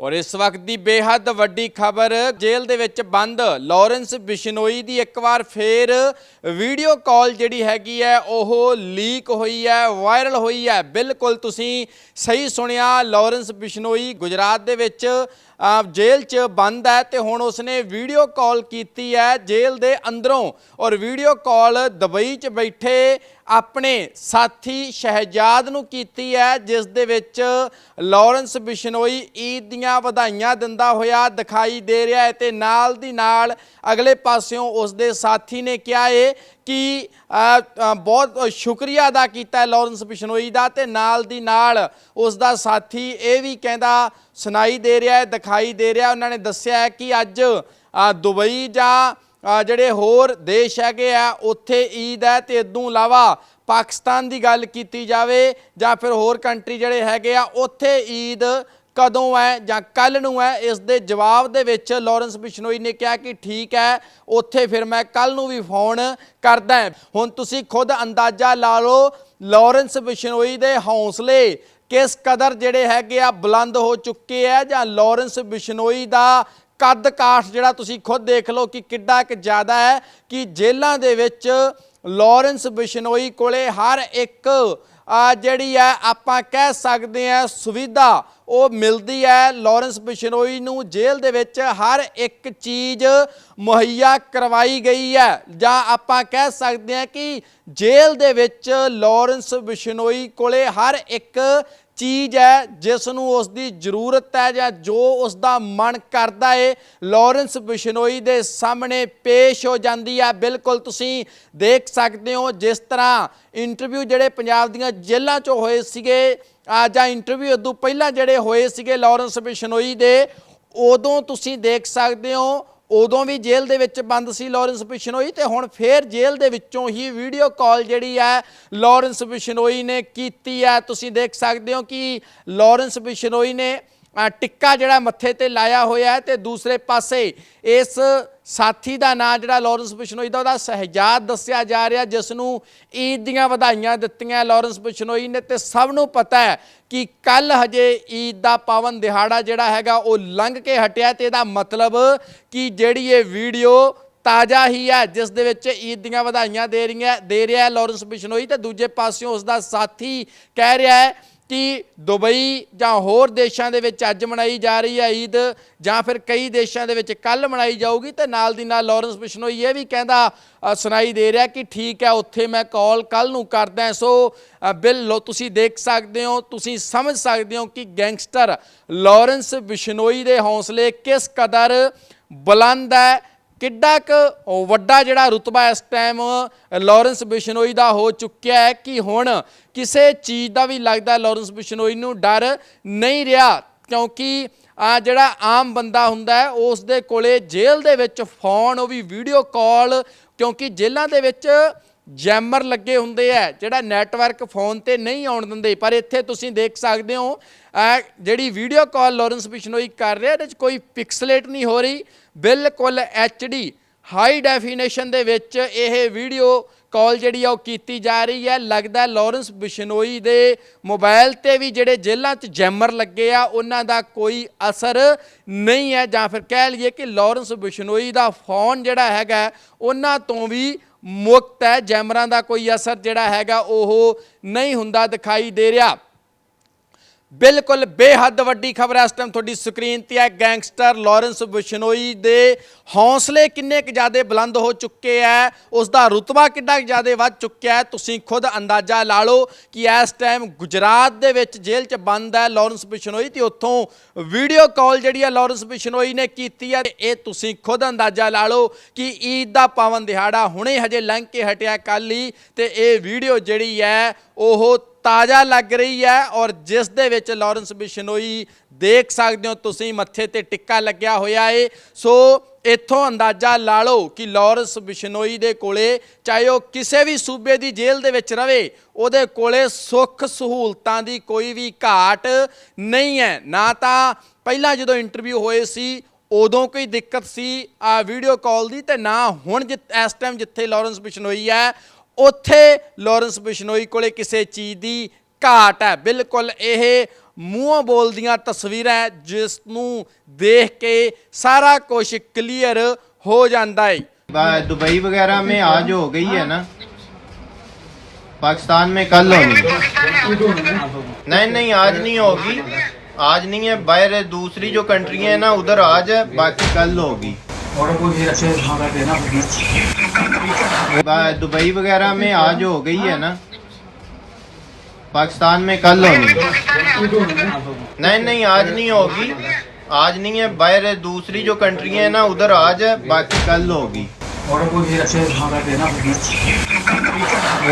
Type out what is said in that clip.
ਔਰ ਇਸ ਵਕਤ ਦੀ ਬੇਹੱਦ ਵੱਡੀ ਖਬਰ ਜੇਲ੍ਹ ਦੇ ਵਿੱਚ ਬੰਦ। ਲਾਰੈਂਸ ਬਿਸ਼ਨੋਈ ਦੀ ਇੱਕ ਵਾਰ ਫੇਰ ਵੀਡੀਓ ਕਾਲ ਜਿਹੜੀ ਹੈਗੀ ਹੈ, ਉਹ ਲੀਕ ਹੋਈ ਹੈ, ਵਾਇਰਲ ਹੋਈ ਹੈ। ਬਿਲਕੁਲ ਤੁਸੀਂ ਸਹੀ ਸੁਣਿਆ, ਲਾਰੈਂਸ ਬਿਸ਼ਨੋਈ ਗੁਜਰਾਤ ਦੇ ਵਿੱਚ ਜੇਲ੍ਹ 'ਚ ਬੰਦ ਹੈ ਤੇ ਹੁਣ ਉਸਨੇ ਵੀਡੀਓ ਕਾਲ ਕੀਤੀ ਹੈ ਜੇਲ੍ਹ ਦੇ ਅੰਦਰੋਂ ਔਰ ਵੀਡੀਓ ਕਾਲ ਦੁਬਈ 'ਚ ਬੈਠੇ ਆਪਣੇ ਸਾਥੀ ਸ਼ਹਿਜਾਦ ਨੂੰ ਕੀਤੀ ਹੈ, ਜਿਸ ਦੇ ਵਿੱਚ ਲਾਰੈਂਸ ਬਿਸ਼ਨੋਈ ਈਦ ਦੀਆਂ ਵਧਾਈਆਂ ਦਿੰਦਾ ਹੋਇਆ ਦਿਖਾਈ ਦੇ ਰਿਹਾ ਹੈ ਤੇ ਨਾਲ ਦੀ ਨਾਲ ਅਗਲੇ ਪਾਸਿਓਂ ਉਸ ਦੇ ਸਾਥੀ ਨੇ ਕਿਹਾ ਏ ਕਿ ਬਹੁਤ ਸ਼ੁਕਰੀਆ ਅਦਾ ਕੀਤਾ ਹੈ ਲਾਰੈਂਸ ਬਿਸ਼ਨੋਈ ਦਾ ਤੇ ਨਾਲ ਦੀ ਨਾਲ ਉਸ ਦਾ ਸਾਥੀ ਇਹ ਵੀ ਕਹਿੰਦਾ ਸੁਣਾਈ ਦੇ ਰਿਹਾ ਹੈ, ਦਿਖਾਈ ਦੇ ਰਿਹਾ ਉਹਨਾਂ ਨੇ ਦੱਸਿਆ ਹੈ ਕਿ ਅੱਜ ਦੁਬਈ ਜਾਂ ਜਿਹੜੇ ਹੋਰ ਦੇਸ਼ ਹੈਗੇ ਆ, ਉੱਥੇ ਈਦ ਹੈ ਤੇ ਇਦੋਂ ਇਲਾਵਾ ਪਾਕਿਸਤਾਨ ਦੀ ਗੱਲ ਕੀਤੀ ਜਾਵੇ ਜਾਂ ਫਿਰ ਹੋਰ ਕੰਟਰੀ ਜਿਹੜੇ ਹੈਗੇ ਆ, ਉੱਥੇ ਈਦ ਕਦੋਂ ਹੈ ਜਾਂ ਕੱਲ ਨੂੰ ਹੈ ਇਸ ਦੇ ਜਵਾਬ ਦੇ ਵਿੱਚ ਲਾਰੈਂਸ ਬਿਸ਼ਨੋਈ ਨੇ ਕਿਹਾ ਕਿ ਠੀਕ ਹੈ ਉੱਥੇ ਫਿਰ ਮੈਂ ਕੱਲ ਨੂੰ ਵੀ ਫੋਨ ਕਰਦਾ ਹੁਣ ਤੁਸੀਂ ਖੁਦ ਅੰਦਾਜ਼ਾ ਲਾ ਲਓ, ਲਾਰੈਂਸ ਬਿਸ਼ਨੋਈ ਦੇ ਹੌਸਲੇ ਕਿਸ ਕਦਰ ਜਿਹੜੇ ਹੈਗੇ ਆ, ਬੁਲੰਦ ਹੋ ਚੁੱਕੇ ਆ ਜਾਂ ਲਾਰੈਂਸ ਬਿਸ਼ਨੋਈ ਦਾ ਕੱਦ ਕਾਠ ਜਿਹੜਾ ਤੁਸੀਂ ਖੁਦ ਦੇਖ ਲਓ ਕਿ ਕਿੱਡਾ ਕਿ ਜ਼ਿਆਦਾ ਹੈ ਕਿ ਜੇਲ੍ਹਾਂ ਦੇ ਵਿੱਚ ਲਾਰੈਂਸ ਬਿਸ਼ਨੋਈ ਕੋਲੇ ਹਰ ਇੱਕ ਜਿਹੜੀ ਹੈ, ਆਪਾਂ ਕਹਿ ਸਕਦੇ ਆ ਸੁਵਿਧਾ ਉਹ ਮਿਲਦੀ ਹੈ ਲਾਰੈਂਸ ਬਿਸ਼ਨੋਈ ਨੂੰ ਜੇਲ੍ਹ ਦੇ ਵਿੱਚ ਹਰ ਇੱਕ ਚੀਜ਼ ਮੁਹੱਈਆ ਕਰਵਾਈ ਗਈ ਹੈ। ਜਾਂ ਆਪਾਂ ਕਹਿ ਸਕਦੇ ਆ ਕਿ ਜੇਲ੍ਹ ਦੇ ਵਿੱਚ ਲਾਰੈਂਸ ਬਿਸ਼ਨੋਈ ਕੋਲੇ ਹਰ ਇੱਕ ਚੀਜ਼ ਹੈ ਜਿਸ ਨੂੰ ਉਸ ਦੀ ਜ਼ਰੂਰਤ ਹੈ ਜਾਂ ਜੋ ਉਸ ਦਾ ਮਨ ਕਰਦਾ ਏ, ਲਾਰੈਂਸ ਬਿਸ਼ਨੋਈ ਦੇ ਸਾਹਮਣੇ ਪੇਸ਼ ਹੋ ਜਾਂਦੀ ਹੈ ਬਿਲਕੁਲ ਤੁਸੀਂ ਦੇਖ ਸਕਦੇ ਹੋ ਜਿਸ ਤਰ੍ਹਾਂ ਇੰਟਰਵਿਊ ਜਿਹੜੇ ਪੰਜਾਬ ਦੀਆਂ ਜੇਲ੍ਹਾਂ 'ਚੋਂ ਹੋਏ ਸੀਗੇ ਜਾਂ ਇੰਟਰਵਿਊ ਉਦੋਂ ਪਹਿਲਾਂ ਜਿਹੜੇ ਹੋਏ ਸੀਗੇ ਲਾਰੈਂਸ ਬਿਸ਼ਨੋਈ ਦੇ, ਉਦੋਂ ਤੁਸੀਂ ਦੇਖ ਸਕਦੇ ਹੋ ਉਦੋਂ ਵੀ ਜੇਲ੍ਹ ਦੇ ਵਿੱਚ ਬੰਦ ਸੀ ਲਾਰੈਂਸ ਬਿਸ਼ਨੋਈ ਤੇ ਹੁਣ ਫੇਰ ਜੇਲ੍ਹ ਦੇ ਵਿੱਚੋਂ ਹੀ ਵੀਡੀਓ ਕਾਲ ਜਿਹੜੀ ਹੈ ਲਾਰੈਂਸ ਬਿਸ਼ਨੋਈ ਨੇ ਕੀਤੀ ਹੈ। ਤੁਸੀਂ ਦੇਖ ਸਕਦੇ ਹੋ ਕਿ ਲਾਰੈਂਸ ਬਿਸ਼ਨੋਈ ਨੇ ਟਿੱਕਾ ਜਿਹੜਾ ਮੱਥੇ ਤੇ ਲਾਇਆ ਹੋਇਆ ਹੈ ਤੇ ਦੂਸਰੇ ਪਾਸੇ ਇਸ ਸਾਥੀ ਦਾ ਨਾਂ ਜਿਹੜਾ ਲਾਰੈਂਸ ਬਿਸ਼ਨੋਈ ਦਾ, ਉਹਦਾ ਸਹਿਜਾਦ ਦੱਸਿਆ ਜਾ ਰਿਹਾ ਜਿਸ ਨੂੰ ਈਦ ਦੀਆਂ ਵਧਾਈਆਂ ਦਿੱਤੀਆਂ ਲਾਰੈਂਸ ਬਿਸ਼ਨੋਈ ਨੇ। ਤੇ ਸਭ ਨੂੰ ਪਤਾ ਹੈ ਕਿ ਕੱਲ ਹਜੇ ਈਦ ਦਾ ਪਾਵਨ ਦਿਹਾੜਾ ਜਿਹੜਾ ਹੈਗਾ, ਉਹ ਲੰਘ ਕੇ ਹਟਿਆ ਤੇ ਇਹਦਾ ਮਤਲਬ ਕਿ ਜਿਹੜੀ ਇਹ ਵੀਡੀਓ ਤਾਜ਼ਾ ਹੀ ਹੈ, ਜਿਸ ਦੇ ਵਿੱਚ ਈਦ ਦੀਆਂ ਵਧਾਈਆਂ ਦੇ ਰਹੀਆਂ, ਦੇ ਰਿਹਾ ਹੈ ਲਾਰੈਂਸ ਬਿਸ਼ਨੋਈ। ਤੇ ਦੂਜੇ ਪਾਸਿਓਂ ਉਸ ਦਾ ਸਾਥੀ ਕਹਿ ਰਿਹਾ ਹੈ ਕਿ ਦੁਬਈ ਜਾਂ ਹੋਰ ਦੇਸ਼ਾਂ ਦੇ ਵਿੱਚ ਅੱਜ ਮਨਾਈ ਜਾ ਰਹੀ ਹੈ ਈਦ ਜਾਂ ਫਿਰ ਕਈ ਦੇਸ਼ਾਂ ਦੇ ਵਿੱਚ ਕੱਲ ਮਨਾਈ ਜਾਊਗੀ ਤੇ ਨਾਲ ਦੀ ਨਾਲ ਲਾਰੈਂਸ ਬਿਸ਼ਨੋਈ ਇਹ ਵੀ ਕਹਿੰਦਾ ਸੁਣਾਈ ਦੇ ਰਿਹਾ ਕਿ ਠੀਕ ਹੈ, ਉੱਥੇ ਮੈਂ ਕਾਲ ਕੱਲ ਨੂੰ ਕਰਦਾ ਸੋ ਬਿੱਲ ਲੋ, ਤੁਸੀਂ ਦੇਖ ਸਕਦੇ ਹੋ, ਤੁਸੀਂ ਸਮਝ ਸਕਦੇ ਹੋ ਕਿ ਗੈਂਗਸਟਰ ਲਾਰੈਂਸ ਬਿਸ਼ਨੋਈ ਦੇ ਹੌਸਲੇ ਕਿਸ ਕਦਰ ਬੁਲੰਦ ਹੈ ਕਿੱਡਾ ਕੁ ਵੱਡਾ ਜਿਹੜਾ ਰੁਤਬਾ ਇਸ ਟਾਈਮ ਲਾਰੈਂਸ ਬਿਸ਼ਨੋਈ ਦਾ ਹੋ ਚੁੱਕਿਆ ਹੈ ਕਿ ਹੁਣ ਕਿਸੇ ਚੀਜ਼ ਦਾ ਵੀ ਲੱਗਦਾ ਲਾਰੈਂਸ ਬਿਸ਼ਨੋਈ ਨੂੰ ਡਰ ਨਹੀਂ ਰਿਹਾ, ਕਿਉਂਕਿ ਆ ਜਿਹੜਾ ਆਮ ਬੰਦਾ ਹੁੰਦਾ ਹੈ, ਉਸ ਦੇ ਕੋਲੇ ਜੇਲ੍ਹ ਦੇ ਵਿੱਚ ਫੋਨ ਉਹ ਵੀ ਵੀਡੀਓ ਕਾਲ ਕਿਉਂਕਿ ਜੇਲ੍ਹਾਂ ਦੇ ਵਿੱਚ ਜੈਮਰ ਲੱਗੇ ਹੁੰਦੇ ਆ, ਜਿਹੜਾ ਨੈਟਵਰਕ ਫੋਨ ਤੇ ਨਹੀਂ ਆਉਣ ਦਿੰਦੇ। ਪਰ ਇੱਥੇ ਤੁਸੀਂ ਦੇਖ ਸਕਦੇ ਹੋ ਜਿਹੜੀ ਵੀਡੀਓ ਕਾਲ ਲਾਰੈਂਸ ਬਿਸ਼ਨੋਈ ਕਰ ਰਿਹਾ, ਇਹਦੇ 'ਚ ਕੋਈ ਪਿਕਸਲੇਟ ਨਹੀਂ ਹੋ ਰਹੀ। ਬਿਲਕੁਲ ਡੀ ਹਾਈ ਡੈਫੀਨੇਸ਼ਨ ਦੇ ਵਿੱਚ ਇਹ ਵੀਡੀਓ ਕਾਲ ਜਿਹੜੀ ਆ ਉਹ ਕੀਤੀ ਜਾ ਰਹੀ ਹੈ। ਲੱਗਦਾ ਹੈ ਲਾਰੈਂਸ ਬਿਸ਼ਨੋਈ ਦੇ ਮੋਬਾਈਲ ਤੇ ਵੀ ਜਿਹੜੇ ਜੇਲ੍ਹਾਂ 'ਚ ਜੈਮਰ ਲੱਗੇ ਆ, ਉਹਨਾਂ ਦਾ ਕੋਈ ਅਸਰ ਨਹੀਂ ਹੈ। ਜਾਂ ਫਿਰ ਕਹਿ ਲਈਏ ਕਿ ਲਾਰੈਂਸ ਬਿਸ਼ਨੋਈ ਦਾ ਫੋਨ ਜਿਹੜਾ ਹੈਗਾ, ਉਹਨਾਂ ਤੋਂ ਵੀ ਮੁਕਤ ਹੈ ਜੈਮਰਾਂ ਦਾ ਕੋਈ ਅਸਰ ਜਿਹੜਾ ਹੈਗਾ ਉਹ ਨਹੀਂ ਹੁੰਦਾ ਦਿਖਾਈ ਦੇ ਰਿਹਾ। ਬਿਲਕੁਲ ਬੇਹੱਦ ਵੱਡੀ ਖਬਰ ਇਸ ਟਾਈਮ ਤੁਹਾਡੀ ਸਕਰੀਨ ਤੇ ਹੈ ਗੈਂਗਸਟਰ ਲਾਰੈਂਸ ਬਿਸ਼ਨੋਈ ਦੇ ਹੌਸਲੇ ਕਿੰਨੇ ਕੁ ਜ਼ਿਆਦੇ ਬੁਲੰਦ ਹੋ ਚੁੱਕੇ ਹੈ। ਉਸ ਦਾ ਰੁਤਬਾ ਕਿੰਨਾ ਕੁ ਜ਼ਿਆਦੇ ਵੱਧ ਚੁੱਕਿਆ ਤੁਸੀਂ ਖੁਦ ਅੰਦਾਜ਼ਾ ਲਾ ਲਓ ਕਿ ਇਸ ਟਾਈਮ ਗੁਜਰਾਤ ਦੇ ਵਿੱਚ ਜੇਲ੍ਹ 'ਚ ਬੰਦ ਹੈ ਲਾਰੈਂਸ ਬਿਸ਼ਨੋਈ ਤੇ ਉੱਥੋਂ ਵੀਡੀਓ ਕਾਲ ਜਿਹੜੀ ਹੈ ਲਾਰੈਂਸ ਬਿਸ਼ਨੋਈ ਨੇ ਕੀਤੀ ਹੈ। ਤੇ ਇਹ ਤੁਸੀਂ ਖੁਦ ਅੰਦਾਜ਼ਾ ਲਾ ਲਓ ਕਿ ਈਦ ਦਾ ਪਾਵਨ ਦਿਹਾੜਾ ਹੁਣੇ ਹਜੇ ਲੰਘ ਕੇ ਹਟਿਆ ਕੱਲ ਹੀ ਤੇ ਇਹ ਵੀਡੀਓ ਜਿਹੜੀ ਹੈ ਉਹ ਤਾਜ਼ਾ ਲੱਗ ਰਹੀ ਹੈ ਔਰ ਜਿਸ ਦੇ ਵਿੱਚ ਲਾਰੈਂਸ ਬਿਸ਼ਨੋਈ ਦੇਖ ਸਕਦੇ ਹੋ, ਤੁਸੀਂ ਮੱਥੇ ਤੇ ਟਿੱਕਾ ਲੱਗਿਆ ਹੋਇਆ ਏ। ਸੋ ਇੱਥੋਂ ਅੰਦਾਜ਼ਾ ਲਾ ਲਓ ਕਿ ਲਾਰੈਂਸ ਬਿਸ਼ਨੋਈ ਦੇ ਕੋਲੇ ਚਾਹੇ ਉਹ ਕਿਸੇ ਵੀ ਸੂਬੇ ਦੀ ਜੇਲ੍ਹ ਦੇ ਵਿੱਚ ਰਵੇ, ਉਹਦੇ ਕੋਲੇ ਸੁੱਖ ਸਹੂਲਤਾਂ ਦੀ ਕੋਈ ਵੀ ਘਾਟ ਨਹੀਂ ਹੈ। ਨਾ ਤਾਂ ਪਹਿਲਾਂ ਜਦੋਂ ਇੰਟਰਵਿਊ ਹੋਏ ਸੀ, ਉਦੋਂ ਕੋਈ ਦਿੱਕਤ ਸੀ। ਆ ਵੀਡੀਓ ਕਾਲ ਦੀ ਤੇ ਨਾ ਹੁਣ ਜਿ- ਇਸ ਟਾਈਮ ਜਿੱਥੇ ਲਾਰੈਂਸ ਬਿਸ਼ਨੋਈ ਹੈ ਉੱਥੇ ਲਾਰੈਂਸ ਬਿਸ਼ਨੋਈ ਕੋਲੇ ਕਿਸੇ ਚੀਜ਼ ਦੀ ਘਾਟ ਹੈ ਬਿਲਕੁਲ ਇਹ ਮੂੰਹੋਂ ਬੋਲਦੀਆਂ ਤਸਵੀਰਾਂ ਹੈ, ਜਿਸ ਨੂੰ ਦੇਖ ਕੇ ਸਾਰਾ ਕੁਝ ਕਲੀਅਰ ਹੋ ਜਾਂਦਾ ਹੈ बा- दुबई वगैरह में आज हो गई है ना पाकिस्तान में कल होगी नहीं नहीं आज नहीं होगी आज नहीं है बाहर दूसरी जो कंट्री है ना उधर आज है बाकी कल होगी दुबई वगैरह में आज हो गई है ना? पाकिस्तान में कल होगी नहीं नहीं, आज नहीं होगी। आज नहीं है, बाहर दूसरी जो कंट्री है ना, उधर आज है, बाकी कल होगी। और अच्छे देना